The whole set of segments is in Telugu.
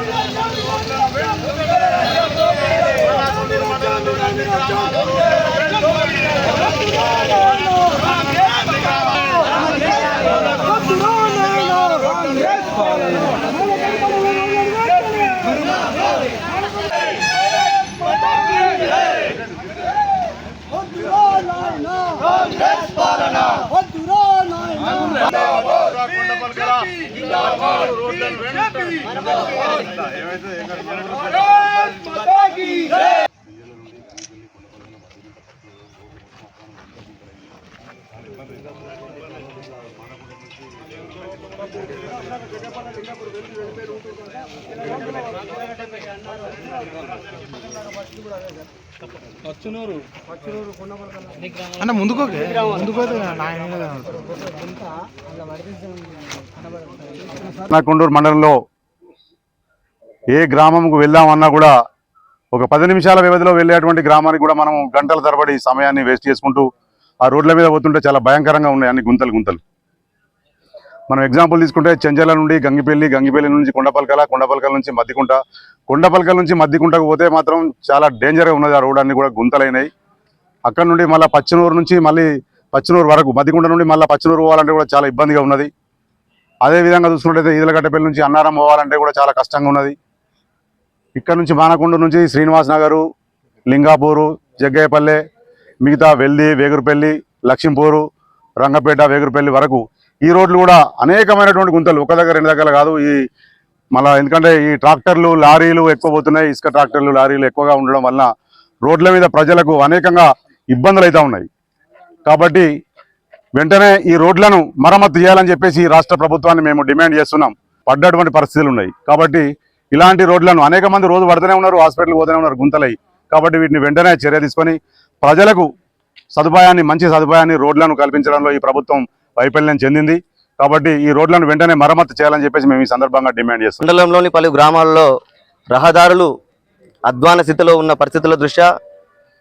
Thank you. కొండపల్కల రోడ్లను అన్న నాయన కొండూరు మండలంలో ఏ గ్రామంకు వెళ్దామన్నా కూడా ఒక పది నిమిషాల వ్యవధిలో వెళ్ళేటువంటి గ్రామానికి కూడా మనం గంటల తరబడి సమయాన్ని వేస్ట్ చేసుకుంటూ ఆ రోడ్ల మీద పోతుంటే చాలా భయంకరంగా ఉన్నాయి అన్ని గుంతలు గుంతలు. మనం ఎగ్జాంపుల్ తీసుకుంటే చెంచల నుండి గంగిపల్లి గంగిపల్లి నుంచి కొండపల్కల కొండపల్కల నుంచి మద్దికుంట. కొండపల్కల నుంచి మద్దికుంటకు పోతే మాత్రం చాలా డేంజర్గా ఉన్నది ఆ రోడ్ అన్ని కూడా గుంతలైనాయి. అక్కడ నుండి మళ్ళీ పచ్చనూరు నుంచి మళ్ళీ పచ్చనూరు వరకు మద్దికుంట నుండి మళ్ళీ పచ్చనూరు పోవాలంటే కూడా చాలా ఇబ్బందిగా ఉన్నది. అదే విధంగా చూసుకున్నట్టయితే ఈదలగడ్డపల్లి నుంచి అన్నారం పోవాలంటే కూడా చాలా కష్టంగా ఉన్నది. ఇక్కడ నుంచి మానకొండ నుంచి శ్రీనివాస్ నగరు లింగాపూరు జగ్గయ్యపల్లె మిగతా వెల్లి వేగురుపల్లి లక్ష్మీపూరు రంగపేట వేగురుపల్లి వరకు ఈ రోడ్లు కూడా అనేకమైనటువంటి గుంతలు ఒక దగ్గర రెండు దగ్గర కాదు. ఈ మళ్ళా ఎందుకంటే ఈ ట్రాక్టర్లు లారీలు ఎక్కువ పోతున్నాయి. ఇసుక ట్రాక్టర్లు లారీలు ఎక్కువగా ఉండడం వలన రోడ్ల మీద ప్రజలకు అనేకంగా ఇబ్బందులు అయితే ఉన్నాయి. కాబట్టి వెంటనే ఈ రోడ్లను మరమ్మతు చేయాలని చెప్పేసి ఈ రాష్ట్ర ప్రభుత్వాన్ని మేము డిమాండ్ చేస్తున్నాం. పడ్డటువంటి పరిస్థితులు ఉన్నాయి. కాబట్టి ఇలాంటి రోడ్లను అనేక మంది రోజు పడుతూనే ఉన్నారు హాస్పిటల్ పోతూనే ఉన్నారు గుంతలై. కాబట్టి వీటిని వెంటనే చర్య తీసుకొని ప్రజలకు సదుపాయాన్ని మంచి సదుపాయాన్ని రోడ్లను కల్పించడంలో ఈ ప్రభుత్వం వైఫల్యం చెందింది. కాబట్టి ఈ రోడ్లను వెంటనే మరమ్మతు చేయాలని చెప్పేసి మేము ఈ సందర్భంగా డిమాండ్ చేస్తాం మండలంలోని పలు గ్రామాల్లో రహదారులు అధ్వాన స్థితిలో ఉన్న పరిస్థితుల దృష్ట్యా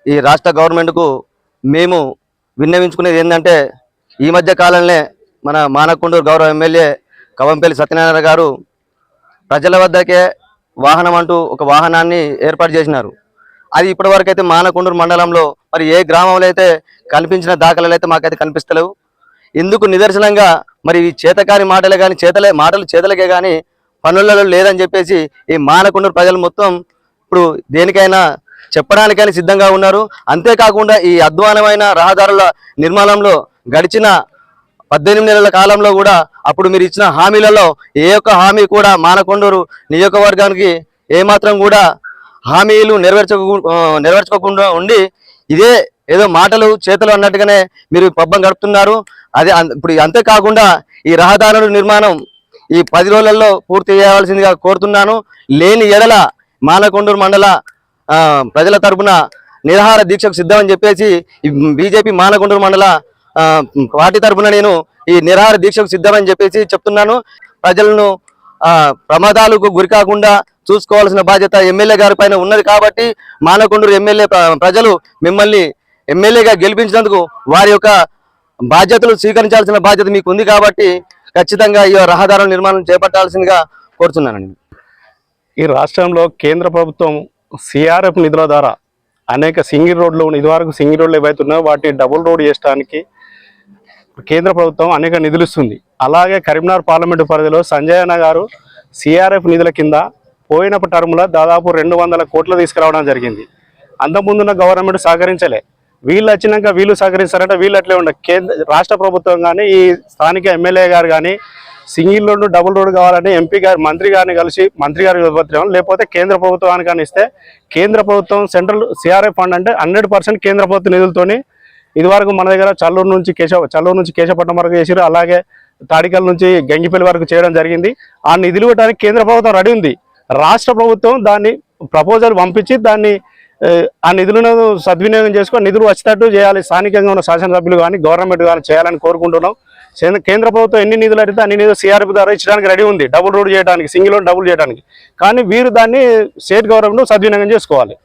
ఈ రాష్ట్ర గవర్నమెంట్కు మేము విన్నవించుకునేది ఏంటంటే ఈ మధ్య కాలంలో మన మానకొండూరు గౌరవ ఎమ్మెల్యే కవంపల్లి సత్యనారాయణ గారు ప్రజల వద్దకే వాహనం అంటూ ఒక వాహనాన్ని ఏర్పాటు చేసినారు. అది ఇప్పటివరకు అయితే మానకొండూరు మండలంలో మరి ఏ గ్రామంలో అయితే కనిపించిన దాఖలాలు అయితే మాకైతే కనిపిస్తలేవు. ఇందుకు నిదర్శనంగా మరి ఈ చేతకాని మాటలే కానీ చేతలే మాటలు చేతలకే కానీ పనులలో లేదని చెప్పేసి ఈ మానకొండూరు ప్రజలు మొత్తం ఇప్పుడు దేనికైనా చెప్పడానికైనా సిద్ధంగా ఉన్నారు. అంతేకాకుండా ఈ అధ్వానమైన రహదారుల నిర్మాణంలో గడిచిన పద్దెనిమిది నెలల కాలంలో కూడా అప్పుడు మీరు ఇచ్చిన హామీలలో ఏ ఒక్క హామీ కూడా మానకొండూరు నియోజకవర్గానికి ఏమాత్రం కూడా హామీలు నెరవేర్చక నెరవేర్చుకోకుండా ఉండి ఇదే ఏదో మాటలు చేతలు అన్నట్టుగానే మీరు పబ్బం గడుపుతున్నారు. అదే ఇప్పుడు అంతేకాకుండా ఈ రహదారుల నిర్మాణం ఈ పది రోజులలో పూర్తి చేయవలసిందిగా కోరుతున్నాను. లేని ఎడల మానకొండూరు మండల ప్రజల తరపున నిరాహార దీక్షకు సిద్ధమని చెప్పేసి బీజేపీ మానకొండూరు మండల వాటి పార్టీ తరపున నేను ఈ నిరాహార దీక్షకు సిద్ధమని చెప్పేసి చెప్తున్నాను. ప్రజలను ప్రమాదాలకు గురి కాకుండా చూసుకోవాల్సిన బాధ్యత ఎమ్మెల్యే గారి పైన ఉన్నది కాబట్టి మానకొండూరు ఎమ్మెల్యే ప్రజలు మిమ్మల్ని ఎమ్మెల్యేగా గెలిపించినందుకు వారి యొక్క బాధ్యతలు స్వీకరించాల్సిన బాధ్యత మీకు ఉంది కాబట్టి ఖచ్చితంగా ఈ రహదారుల నిర్మాణం చేపట్టాల్సిందిగా కోరుతున్నానండి ఈ రాష్ట్రంలో కేంద్ర ప్రభుత్వం సిఆర్ఎఫ్ నిధుల ద్వారా అనేక సింగిల్ రోడ్లు ఇదివరకు సింగిల్ రోడ్లు ఏవైతే ఉన్నాయో వాటిని డబుల్ రోడ్ చేయడానికి కేంద్ర ప్రభుత్వం అనేక నిధులు ఇస్తుంది. అలాగే కరీంనగర్ పార్లమెంటు పరిధిలో సంజయ్ అన్న గారు సిఆర్ఎఫ్ నిధుల కింద పోయిన టర్మ్లో దాదాపు రెండు వందల కోట్లు తీసుకురావడం జరిగింది. అంతకుముందున్న గవర్నమెంట్ సహకరించలే. వీళ్ళు వచ్చినాక వీళ్ళు సహకరిస్తారంటే వీళ్ళు అట్లే ఉండ కేంద్ర రాష్ట్ర ప్రభుత్వం కానీ ఈ స్థానిక ఎమ్మెల్యే గారు కానీ సింగిల్ రోడ్డు డబుల్ రోడ్డు కావాలంటే ఎంపీ గారు మంత్రి గారిని కలిసి మంత్రి గారికి ఇవ్వబోతున్నాం లేకపోతే కేంద్ర ప్రభుత్వానికి కానీ ఇస్తే కేంద్ర ప్రభుత్వం సెంట్రల్ సిఆర్ఎఫ్ ఫండ్ అంటే హండ్రెడ్ పర్సెంట్ కేంద్ర ప్రభుత్వ నిధులతోని ఇదివరకు మన దగ్గర చల్లూరు నుంచి కేశవ చల్లూరు నుంచి కేశపట్నం వరకు చేసారు అలాగే తాడికల్ నుంచి గంగిపల్లి వరకు చేయడం జరిగింది. ఆ నిధులు ఇవ్వడానికి కేంద్ర ప్రభుత్వం రెడీ ఉంది. రాష్ట్ర ప్రభుత్వం దాన్ని ప్రపోజల్ పంపించి దాన్ని ఆ నిధులను సద్వినియోగం చేసుకొని నిధులు వచ్చేటట్టు చేయాలి. స్థానికంగా ఉన్న శాసనసభ్యులు కానీ గవర్నమెంట్ కానీ చేయాలని కోరుకుంటున్నాం. కేంద్ర- ప్రభుత్వం ఎన్ని నిధులు అడిగితే అన్ని నిధులు సిఆర్పి ద్వారా ఇచ్చడానికి రెడీ ఉంది. డబుల్ రోడ్ చేయడానికి సింగిల్ రోడ్ డబుల్ చేయడానికి. కానీ వీరు దాన్ని స్టేట్ గవర్నమెంట్ సద్వినియోగం చేసుకోవాలి.